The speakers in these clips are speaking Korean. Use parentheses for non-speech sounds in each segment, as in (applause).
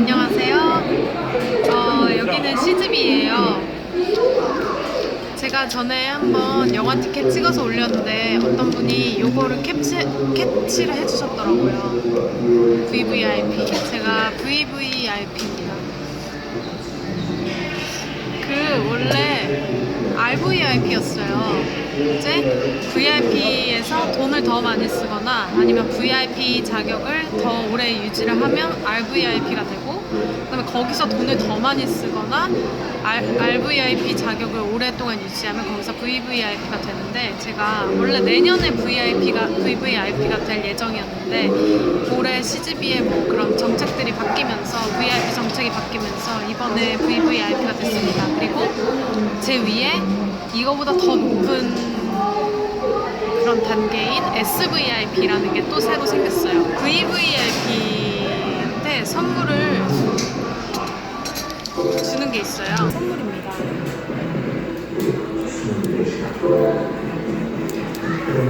안녕하세요. 어, 여기는 시즈비예요. 제가 전에 한번 영화 티켓 찍어서 올렸는데 어떤 분이 요거를 캡치, 캐치를 해주셨더라고요. VVIP. 제가 VVIP입니다. 그 원래 RVIP였어요. 이제 VIP에서 돈을 더 많이 쓰거나 아니면 VIP 자격을 더 오래 유지를 하면 RVIP가 되고 그다음에 거기서 돈을 더 많이 쓰거나 RVIP 자격을 오랫동안 유지하면 거기서 VVIP가 되는데 제가 원래 내년에 VIP가 VVIP가 될 예정이었는데 올해 CGV의 뭐 그런 정책들이 바뀌면서 VIP 정책이 바뀌면서 이번에 VVIP가 됐습니다. 그리고 제 위에 이거보다 더 높은 그런 단계인 SVIP라는 게 또 새로 생겼어요. VVIP한테 선물을 주는 게 있어요. 선물입니다.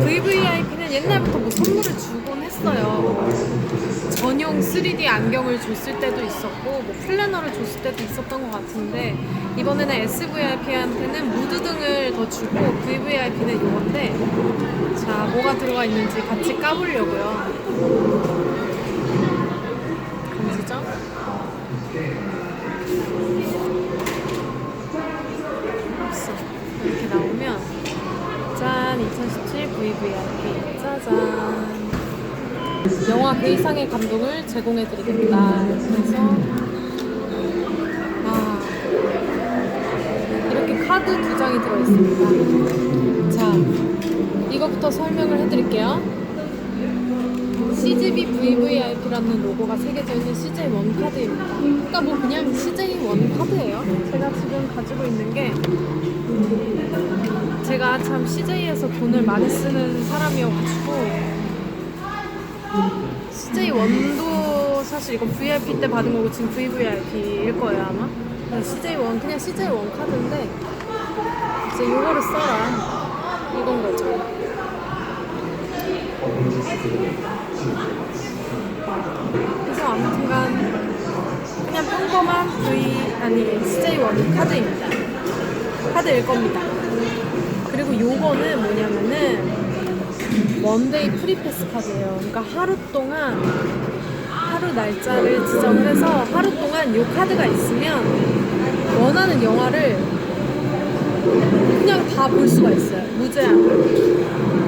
VVIP는 옛날부터 뭐 선물을 주곤 했어요. 전용 3D 안경을 줬을 때도 있었고 뭐 플래너를 줬을 때도 있었던 것 같은데 이번에는 SVIP한테는 무드 등을 더 주고 VVIP는 이건데 자 뭐가 들어가 있는지 같이 까보려고요. 감지죠? 없어. 이렇게 나오면 짠 2017 VVIP 짜잔 영화 그 이상의 감동을 제공해드리겠다. 그래서 아 이렇게 카드 두 장이 들어있습니다. 자 이거부터 설명을 해드릴게요. CGV VVIP라는 로고가 새겨져 있는 CJ1 카드입니다. 그러니까 뭐 그냥 CJ1 카드예요. 제가 지금 가지고 있는 게 제가 참 CJ에서 돈을 많이 쓰는 사람이어가지고 CJ 원도 사실 이거 VIP 때 받은 거고 지금 VVIP일 거예요 아마. CJ 원 그냥 CJ 원 카드인데 이제 요거를 써라 이건 거죠. 그래서 아무튼간 그냥 평범한 V 아니 CJ 원 카드입니다. 카드일 겁니다. 그리고 요거는 뭐냐면은 원데이 프리패스 카드예요. 그러니까 하루 동안 하루 날짜를 지정을 해서 하루 동안 이 카드가 있으면 원하는 영화를 그냥 다 볼 수가 있어요. 무제한.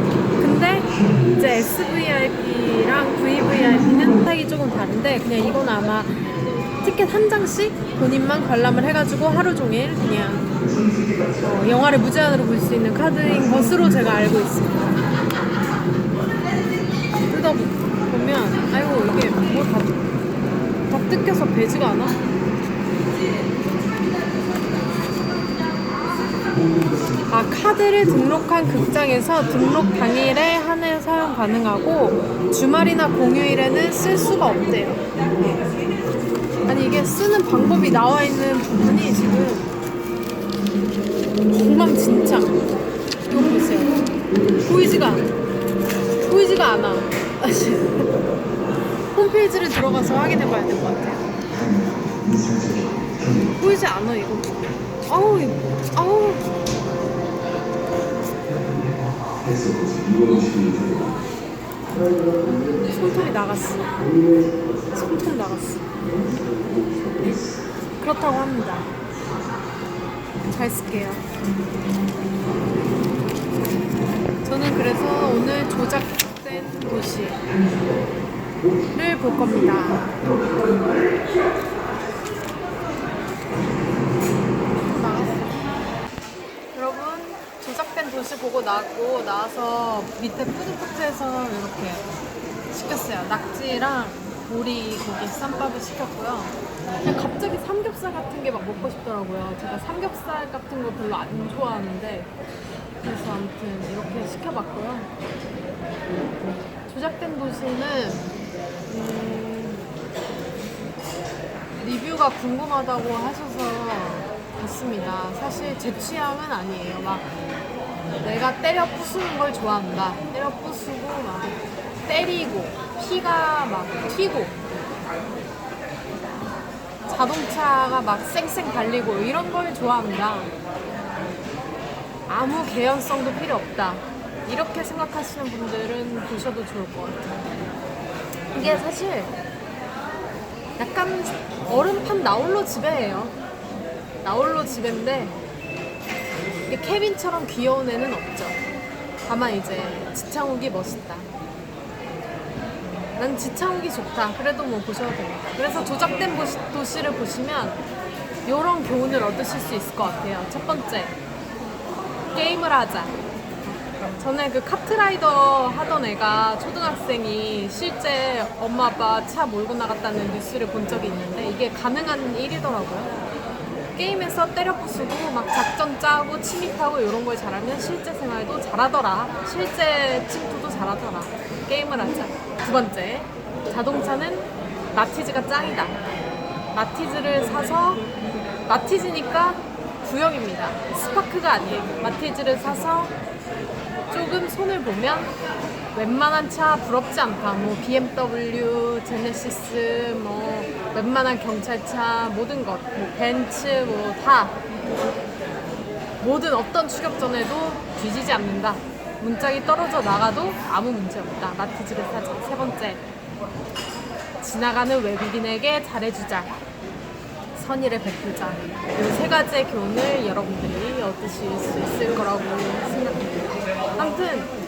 SVIP랑 VVIP는 색이 조금 다른데 그냥 이건 아마 티켓 한 장씩 본인만 관람을 해가지고 하루 종일 그냥 어, 영화를 무제한으로 볼 수 있는 카드인 것으로 제가 알고 있습니다. 뜯어보면 아이고 이게 뭐다 다 뜯겨서 배지가 않아? 아 카드를 등록한 극장에서 등록 당일에 한해 사용 가능하고 주말이나 공휴일에는 쓸 수가 없대요. 아니 이게 쓰는 방법이 나와 있는 부분이 지금 엉망진창. 이거 보세요. 보이지가 않아. 보이지가 않아. (laughs) 홈페이지를 들어가서 확인해 봐야 될 것 같아요. 보이지 않아 이거. 아우. 아우. 손톱이 나갔어. 손톱 나갔어. 그렇다고 합니다. 잘 쓸게요. 저는 그래서 오늘 조작된 도시를 볼 겁니다. 나고 나와서 밑에 푸드코트에서 이렇게 시켰어요. 낙지랑 오리 고기 쌈밥을 시켰고요. 그냥 갑자기 삼겹살 같은 게 막 먹고 싶더라고요. 제가 삼겹살 같은 거 별로 안 좋아하는데 그래서 아무튼 이렇게 시켜봤고요. 조작된 도시는 음, 리뷰가 궁금하다고 하셔서 봤습니다. 사실 제 취향은 아니에요. 막 내가 때려 부수는 걸 좋아한다. 때려 부수고 막 때리고 피가 막 튀고 자동차가 막 쌩쌩 달리고 이런 걸 좋아합니다. 아무 개연성도 필요 없다. 이렇게 생각하시는 분들은 보셔도 좋을 것 같아요. 이게 사실 약간 얼음판 나홀로 지배예요. 나홀로 지배인데 이게 케빈처럼 귀여운 애는 없죠. 다만 이제 지창욱이 멋있다. 난 지창욱이 좋다. 그래도 뭐 보셔도 됩니다. 그래서 조작된 도시, 도시를 보시면 이런 교훈을 얻으실 수 있을 것 같아요. 첫 번째, 게임을 하자. 전에 그 카트라이더 하던 애가 초등학생이 실제 엄마 아빠 차 몰고 나갔다는 뉴스를 본 적이 있는데 이게 가능한 일이더라고요. 게임에서 때려 부수고 막 작전 짜고 침입하고 이런 걸 잘하면 실제 생활도 잘하더라. 실제 침투도 잘하더라. 게임을 하자. 두 번째, 자동차는 마티즈가 짱이다. 마티즈를 사서 마티즈니까 구형입니다. 스파크가 아니에요. 마티즈를 사서 조금 손을 보면 웬만한 차 부럽지 않다. 뭐 BMW, 제네시스, 뭐 웬만한 경찰차 모든 것, 뭐 벤츠 뭐 다 모든 어떤 추격전에도 뒤지지 않는다. 문짝이 떨어져 나가도 아무 문제 없다. 마티즈를 사자. 세 번째, 지나가는 외국인에게 잘해주자. 선의를 베풀자. 이 세 가지의 교훈을 여러분들이 얻으실 수 있을 거라고 생각합니다. 아무튼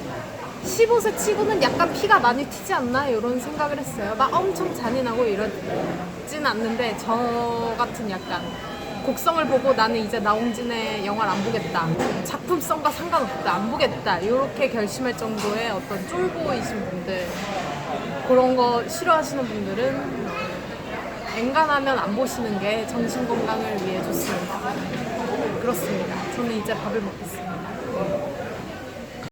15세 치고는 약간 피가 많이 튀지 않나 이런 생각을 했어요. 막 엄청 잔인하고 이러진 않는데 저 같은 약간 곡성을 보고 나는 이제 나홍진의 영화를 안 보겠다. 작품성과 상관없다. 안 보겠다. 이렇게 결심할 정도의 어떤 쫄보이신 분들 그런 거 싫어하시는 분들은 엔간하면 안 보시는 게 정신 건강을 위해 좋습니다. 그렇습니다. 저는 이제 밥을 먹겠습니다.